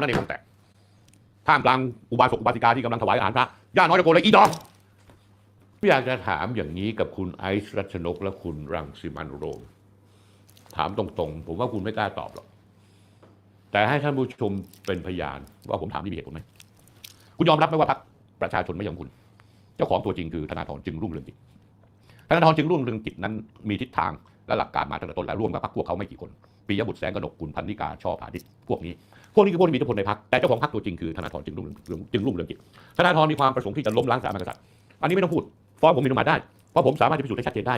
นั่นเองวงแตกท่ามกลางอุบาสกอุบาสิกาที่กำลังถวายอาหารพระย่าน้อยตะโกนเลยอีดอกพี่อยากจะถามอย่างนี้กับคุณไอซ์รัชนกและคุณรังสิมันโรม ถามตรงๆ ผมว่าคุณไม่กล้าตอบหรอก แต่ให้ท่านผู้ชมเป็นพยานว่าผมถามที่มีเหตุผลไหมคุณยอมรับไหมว่าพรรคประชาชนไม่ยอมคุณ เจ้าของตัวจริงคือธนาธรจึงรุ่งเรืองกิจธนาธรจึงรุ่งเรืองกิจนั้นมีทิศทางและหลักการมาตั้งแต่ต้นแล้วร่วมกับพรรคพวกเขาไม่กี่คนปียบุตรแสงกนกกุลพันนิกาช่อผาดิษพวกนี้ พวกนี้คือพวกที่มีอิทธิพลในพรรคแต่เจ้าของพรรคตัวจริงคือธนาธรจึงรุ่งเรืองจึงรุ่งเรืองกิจธนาธรมีความประสงค์ที่จะล้มล้างสถาบันกษัตริย์อันนี้ไม่ต้องพูดฟ้องผมมีนมาได้เพราะผมสามารถจะพิสูจน์ได้ชัดเจนได้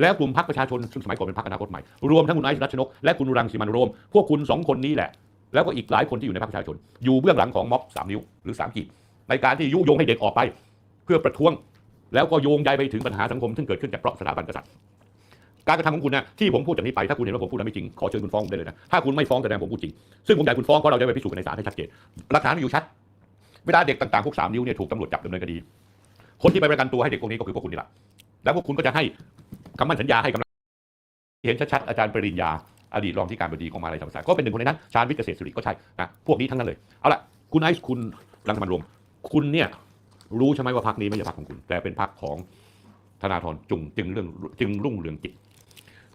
แล้วกลุ่มพรรคประชาชนซึ่งสมัยก่อนเป็นพรรคอนาคตใหม่รวมทั้งคุณไอซ์รัชนกและคุณรังสิมันโรมพวกคุณสองคนนี้แหละแล้วก็อีกหลายคนที่อยู่ในพรรคประชาชน อยู่เบื้องหลังของม็อบสามนิ้วหรือสามกีบในการที่ยุยงให้เด็กออกไป เพื่อประท้วง แล้วก็โยงใยไปถึงปัญหาสังคมซึ่งเกิดขึ้นจากเพราะสถาบันกษัตริย์ การกระทำของคุณนะที่ผมพูดจากนี้ไปถ้าคุณเห็นว่าผมพูดแล้วไม่จริงขอเชิญคุณฟ้องผมได้เลยนะถ้าคุณไม่ฟ้องแสดงผมพูดจริงซึ่งผมอยากให้คุณฟ้องเพราะเราจะไปพิสูจน์ในศาลให้ชัดเจนหลักฐานมีอยู่ชัดเวลาเด็กต่างๆพวกสามนิ้วเนี่ยถูกตำรวจจับดำเนินคดี คนที่ไปประกันตัวให้เด็กพวกนี้ก็คือพวกคุณนี่แหละแล้วพวกคุณก็จะให้คำมั่นสัญญาให้กำลังเห็นชัดๆอาจารย์ปริญญาอดีตรองที่การบดีของมาลัยธรรมศาสตร์ก็เป็นหนึ่งคนในนั้นชาญวิทย์เกษตรศิริก็ใช่นะพวกนี้ทั้งนั้นเลยเอาละคุณไอซ์คุณรังสมันรวม คุณเนี่ยรู้ใช่ไหมว่าพรรคนี้ไม่ใช่พรรคของคุณ แต่เป็นพรรคของธนาธรจุงจึงเรื่องจึงรุ่งเรืองกิจ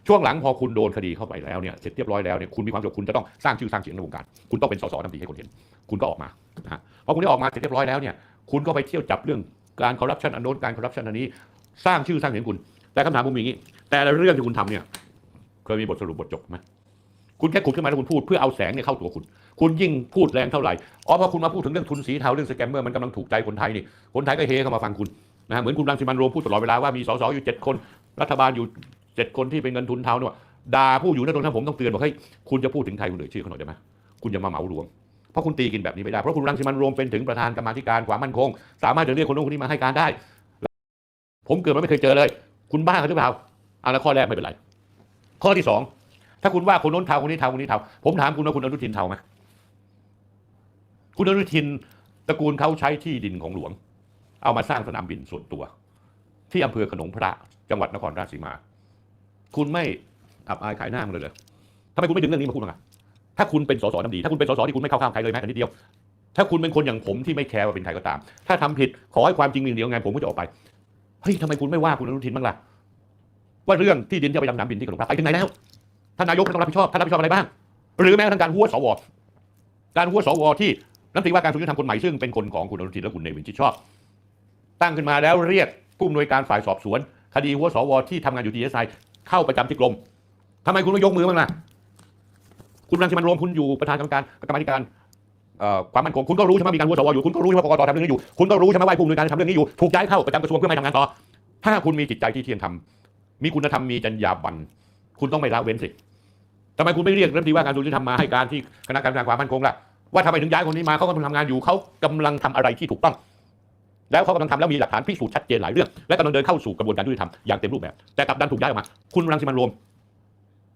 ช่วงหลังพอคุณโดนคดีเข้าไปแล้วเนี่ยเสร็จเรียบร้อยแล้วเนี่ยคุณมีความรู้สึกคุณจะต้องสร้างชื่อสร้างเสียงในวงการ คุณต้องเป็นสสทำดีให้คนเห็น คุณก็ออกมานะฮะพอคุณได้ออกมาเสร็จเรียบร้อยแล้วเนี่ยคุณก็ไปเที่ยวจับเรื่องการคอร์รัปชันอันโน้นการคอร์รัปชันอันนี้ สร้างชื่อสร้างเสียงคุณ แต่คำถามผมมีอย่างนี้ แต่ละเรื่องที่คุณทำเนี่ยเคยมีบทสรุปบทจบไหมคุณแค่ขุดขึ้นมาแล้วคุณพูดเพื่อเอาแสงเนี่ยเข้าตัวคุณ คุณยิ่งพูดแรงเท่าไหร่ อ๋อพอคุณมาพูดถึงเรื่องทุนสีเทาเรื่องสแกมเมอร์มันกำลังถูกใจคนไทยนี่ คนไทยก็เฮเข้ามาฟังคุณนะเหมือนคุณรังสิมันโรมพูดตลอดเวลาว่ามีสสอยู่เจ็ดคน รัฐบาลอยู่ เจ็ดคนที่เป็นเงินทุนเทาเนี่ยด่าผู้อยู่ในตรงนั้นผมต้องเตือนบอกให้คุณจะพูดถึงใครคุณเอ่ยชื่อเขาหน่อยได้ไหมคุณอย่ามาเหมารวมเพราะคุณตีกินแบบนี้ไม่ได้เพราะคุณรังสิมันต์โรมเป็นถึงประธานกรรมาธิการความมั่นคง สามารถจะเรียกคนนู้นคนนี้มาให้การได้ ผมเกิดมาไม่เคยเจอเลย คุณบ้าหรือเปล่าเอาละข้อแรกไม่เป็นไร ข้อที่สองถ้าคุณว่าคนโน้นเทาคนนี้เทาคนนี้เทาผมถามคุณว่าคุณอนุทินเทาไหมคุณอนุทินตระกูลเขาใช้ที่ดินของหลวง เอามาสร้างสนามบินส่วนตัว ที่อำเภอขนงพระจังหวัดนครราชสีมา คุณไม่อับอายขายหน้ามันเลยเหรอทำไมคุณไม่ดึงเรื่องนี้มาพูดบ้างอะถ้าคุณเป็นสสน้ำดี ถ้าคุณเป็นสสที่คุณไม่เข้าข้างใครเลยแม้แต่นิดเดียว ถ้าคุณเป็นคนอย่างผมที่ไม่แคร์ว่าเป็นใครก็ตาม ถ้าทำผิดขอให้ความจริงมีเดียวไงผมก็จะออกไป เฮ้ยทำไมคุณไม่ว่าคุณอนุทินบ้างล่ะ ว่าเรื่องที่ดินที่ไปทำนามบินที่ขนมพระไปถึงไหนแล้ว ท่านนายกต้องรับผิดชอบ ท่านรับผิดชอบอะไรบ้าง หรือแม้กระทั่งการหัวสว การหัวสวที่รัฐมนตรีว่าการกระทรวงยุติธรรมคนใหม่ซึ่งเป็นคนของคุณอนุทินและคุณเนวินชิดชอบ ตั้งขึ้นมาแล้วเรียกผู้อำนวยการฝ่ายสอบสวน คดีหัวสวที่ทำงานอยู่ทีเอสไอ เข้าประจำที่กรมทำไมคุณไม่ยกมือบ้างล่ะคุณรังสิมันโรวมคุณอยู่ประธานกรรมการกรรมธิการความมั่นคงคุณก็รู้ใช่ไหมมีการหัวสวอยู่คุณก็รู้ใช่ไหมกกตทำเรื่องนี้อยู่คุณก็รู้ใช่ไหมว่าผู้อำนวยการทำเรื่องนี้อยู่ถูกย้ายเข้าประจำกระทรวงเพื่อไม่ทำงานต่อ ถ้าคุณมีจิตใจที่เที่ยงธรรมมีคุณธรรมมีจรรยาบรรณคุณต้องไม่ละเว้นสิทำไมคุณไม่เรียกรัฐมนตรีว่าการกระทรวงยุติธรรมมาให้การที่คณะกรรมการความมั่นคงล่ะว่าทำไมถึงย้ายคนนี้มาเขากำลังทำงานอยู่เขากำลังทำอะไรที่ถูกต้อง แล้วเขากำลังทำแล้วมีหลักฐานพิสูจน์ชัดเจนหลายเรื่อง และกำลังเดินเข้าสู่กระบวนการยุติธรรมอย่างเต็มรูปแบบแต่กลับดันถูกย้ายออกมา คุณรังสิมันโรวม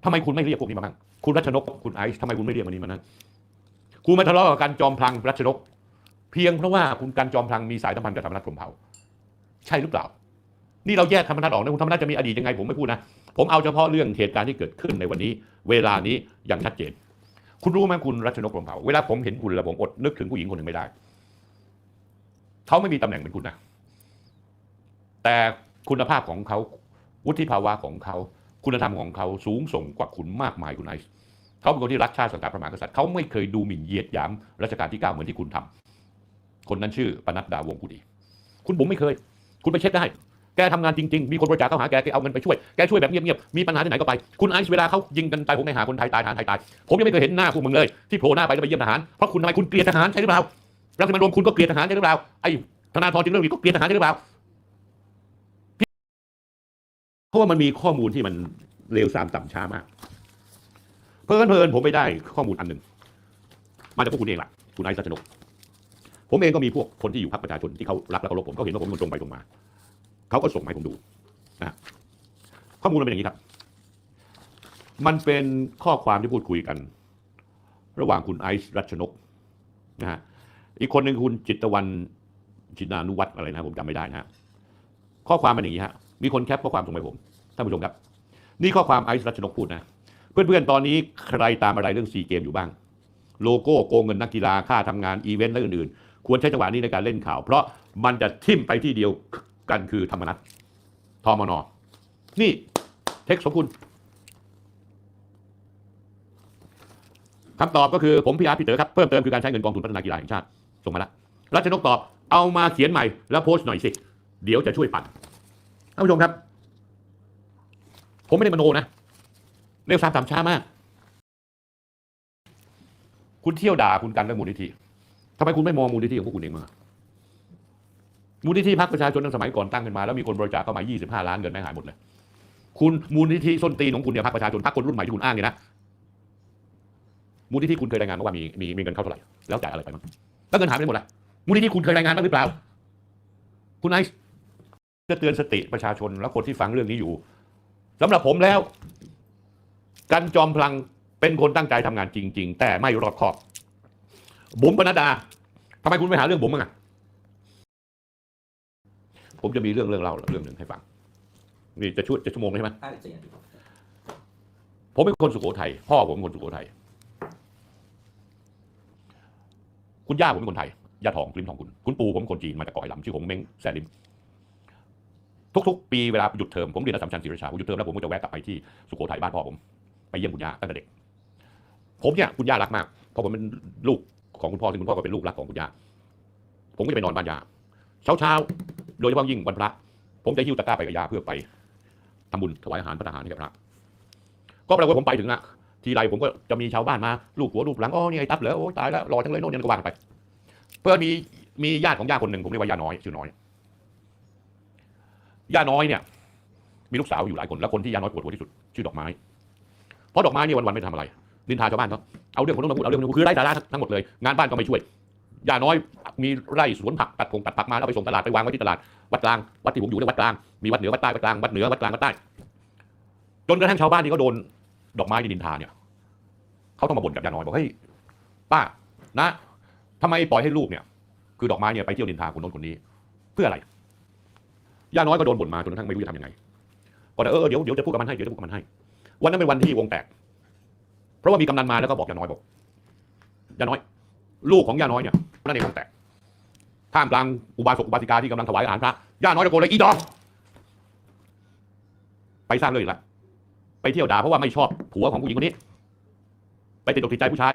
ทำไมคุณไม่เรียกพวกนี้มาบ้างคุณรัชนกคุณไอซ์ทำไมคุณไม่เรียกมันนี้มานั่นคุณมาทะเลาะกับการจอมพลังรัชนก เพียงเพราะว่าคุณการจอมพลังมีสายสัมพันธ์กับธรรมนัฐพรมเผ่าใช่หรือเปล่า นี่เราแยกธรรมนัฐออกนะคุณธรรมนัฐจะมีอดีตยังไงผมไม่พูดนะผมเอาเฉพาะเรื่องเหตุการณ์ที่เกิดขึ้นในวันนี้ เวลานี้อย่างชัดเจน คุณรู้ไหมคุณรัชนกพรมเผ่าเวลาผมเห็นคุณแล้วผมอดนึกถึงผู้หญิงคนหนึ่งไม่ได้ เขาไม่มีตำแหน่งเป็นคุณนะ แต่คุณภาพของเขาวุฒิภาวะของเขา คุณธรรมของเขาสูงส่งกว่าคุณมากมายคุณไอซ์เขาเป็นคนที่รักชาติสังกัดพระมหากษัตริย์เขาไม่เคยดูหมิ่นเหยียดหยามรัชกาลที่เก้าเหมือนที่คุณทำคนนั้นชื่อปนัดดาวงผู้ดี คุณบุ๋มไม่เคย คุณไปเช็คได้ แกทำงานจริงๆ มีคนบริจาคเข้าหาแกแกเอาเงินไปช่วย แกช่วยแบบเงียบๆ มีปัญหาที่ไหนก็ไป คุณไอซ์เวลาเขายิงกันตายผมไปหาคนไทยตายทหารไทยตาย ผมยังไม่เคยเห็นหน้าพวกมึงเลยที่โผล่หน้าไปแล้วไปเยี่ยมทหาร เพราะคุณทำไมคุณเกลียดทหารใช่หรือเปล่า รังสิมันตรวมคุณก็เกลียดทหารใช่หรือเปล่าไอ้ธนาธรจึงเรื่องนี้ก็เกลียดทหารใช่หรือเปล่าเพราะว่ามันมีข้อมูลที่มันเร็วสามต่ำช้ามาก เพิ่นเพลินผมไปได้ข้อมูลอันหนึ่งมาจากพวกคุณเองล่ะ คุณไอซ์รัชนกผมเองก็มีพวกคนที่อยู่พรรคประชาชนที่เขารักและเคารพผมเขาเห็นว่าผมเป็นคนตรงไปตรงมาเขาก็ส่งมาให้ผมดูนะข้อมูลมันเป็นอย่างนี้ครับ มันเป็นข้อความที่พูดคุยกัน ระหว่างคุณไอซ์รัชนกนะฮะ อีกคนหนึ่งคุณจิตตะวันจินานุวัฒน์อะไรนะผมจำไม่ได้นะข้อความเป็นอย่างนี้ฮะมีคนแคปข้อความส่งไปผมท่านผู้ชมครับ นี่ข้อความไอซ์รัชนกพูดนะเพื่อนๆตอนนี้ใครตามอะไรเรื่องซีเกมอยู่บ้าง โลโก้โกงเงินนักกีฬาค่าทำงานอีเวนต์และอื่นๆ ควรใช้จังหวะนี้ในการเล่นข่าว เพราะมันจะทิ่มไปที่เดียวกันคือธรรมนัตทมนอนี่เทคสมคุณคำตอบก็คือผมพี่อาร์พี่เต๋อครับเพิ่มเติมคือการใช้เงินกองทุนพัฒนากีฬาแห่งชาติ ส่งมาละรัชนกตอบ เอามาเขียนใหม่แล้วโพสต์หน่อยสิ เดี๋ยวจะช่วยปั่นท่านผู้ชมครับ ผมไม่ได้มโนนะเร็วสามสามช้ามาก คุณเที่ยวด่าคุณกันเรื่องมูลนิธิทำไมคุณไม่มองมูลนิธิของพวกคุณเองมามูลนิธิพักประชาชนตั้งสมัยก่อนตั้งขึ้นมาแล้วมีคนบริจาคเข้ามา 25 ล้านเงินไม่หายหมดเลย คุณมูลนิธิส้นตีนของคุณเนี่ยพักประชาชนพักคนรุ่นใหม่ที่คุณอ้างเนี่ยนะมูลนิธิคุณเคยรายงานมาว่ามีมีมีเงินเข้าเท่าไหร่แล้วจ่ายอะไรไปบ้ง แล้วเงินหายไปหมดแล้วมูลนิธิคุณเคยรายงานบ้างหรือเปล่า คุณไอซ์จะเตือนสติประชาชนและคนที่ฟังเรื่องนี้อยู่สำหรับผมแล้ว กันจอมพลังเป็นคนตั้งใจทำงานจริง ๆ แต่ไม่รอบคอบ บุ๋มปนัดดาทำไมคุณไม่หาเรื่องบุ๋มมั้างอะผมจะมีเรื่องเรื่องเล่าเรื่องหนึ่งให้ฟัง นี่จะช่วยจะชั่วโมงใช่ไหมห้าสิบสี่นาทีผมเป็นคนสุโขทัยพ่อผมเป็นคนสุโขทัย คุณย่าผมเป็นคนไทยย่าทองลิมทองคุณ คุณปู่ผมเป็นคนจีนมาจากเกาะไหหลำชื่อผมเม้งแซลิมทุกๆ ปีเวลาหยุดเทอมผมเรียนอัสสัมชัญศรีราชาผมหยุดเทอมแล้วผมก็จะแวะกลับไปที่สุโขทัยบ้านพ่อผมไปเยี่ยมคุณย่าตั้งแต่เด็ก ผมเนี่ยคุณย่ารักมากเพราะผมเป็นลูกของคุณพ่อซึ่งคุณพ่อก็เป็นลูกรักของคุณย่าผมก็จะไปนอนบ้านย่าเช้าเช้าๆโดยเฉพาะยิ่งวันพระ ผมจะหิ้วตะกร้าไปกับย่าเพื่อไปทำบุญถวายอาหารพระทหารให้กับพระก็ปรากฏผมไปถึงนะ ทีไรผมก็จะมีชาวบ้านมาลูกหัวลูกหลังอ๋อนี่ไอ้ตับเหรอโอ้ตายแล้วรอจังเลยโน่นนี่ก็ว่ากันไปเพื่อมีมีญาติของย่าคนหนึ่งผมเรียกว่าย่าน้อยชื่อน้อยย่าน้อยเนี่ย มีลูกสาวอยู่หลายคน แล้วคนที่ย่าน้อยปวดหัวที่สุดชื่อดอกไม้เพราะดอกไม้เนี่ยวันๆไม่ทำอะไรนินทาชาวบ้านเขาเอาเรื่องคนนู้นมาพูดเอาเรื่องคนนี้คือไร้สาระทั้งหมดเลยงานบ้านก็ไม่ช่วยย่าน้อยมีไร่สวนผักตัดผงตัดผักมาแล้วไปส่งตลาดไปวางไว้ที่ตลาดวัดกลางวัดที่ผมอยู่เรียกวัดกลางมีวัดเหนือวัดใต้วัดกลางวัดเหนือวัดกลางวัดใต้จนกระทั่งชาวบ้านที่เขาโดน ดอกไม้ที่นินทาเนี่ยเขาต้องมาบ่นกับย่าน้อยบอกเฮ้ยป้านะทำไมปล่อยให้ลูกเนี่ย คือดอกไม้เนี่ยไปเที่ยวนินทาคนโน้นคนนี้ เพื่ออะไรย่าน้อยก็โดนบ่นมาจนกระทั่งไม่รู้จะทำยังไงก็เลยเออเดี๋ยวเดี๋ยวจะพูดกับมันให้เดี๋ยวจะพูดกับมันให้ วันนั้นเป็นวันที่วงแตก เพราะว่ามีกำนันมาแล้วก็บอกย่าน้อยบอกย่าน้อย ลูกของย่าน้อยเนี่ยนั่นเองวงแตกท่ามกลางอุบาสกอุบาสิกาที่กำลังถวายอาหารพระย่าน้อยตะโกนเลยอีดอกไปสร้างเรื่องอีกแล้ว ไปเที่ยวด่าเพราะว่าไม่ชอบผัวของผู้หญิงคนนี้ ไปติดอกติดใจผู้ชาย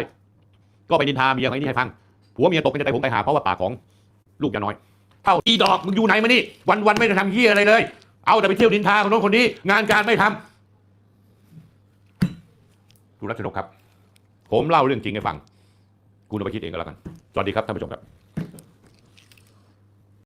ก็ไปนินทาเมียของไอ้นี่ให้ฟังผัวเมียตกเป็นใจผมไปหาเพราะว่าปากของลูกยาน้อยเท่าอีดอกมึงอยู่ไหนมานี่วันวันไม่ได้ทำเหี้ยอะไรเลย เอาแต่ไปเที่ยวนินทาคนโน้นคนนี้ งานการไม่ทำคุณรัชนกครับ ผมเล่าเรื่องจริงให้ฟัง คุณเอาไปคิดเองก็แล้วกัน สวัสดีครับท่านผู้ชมครับ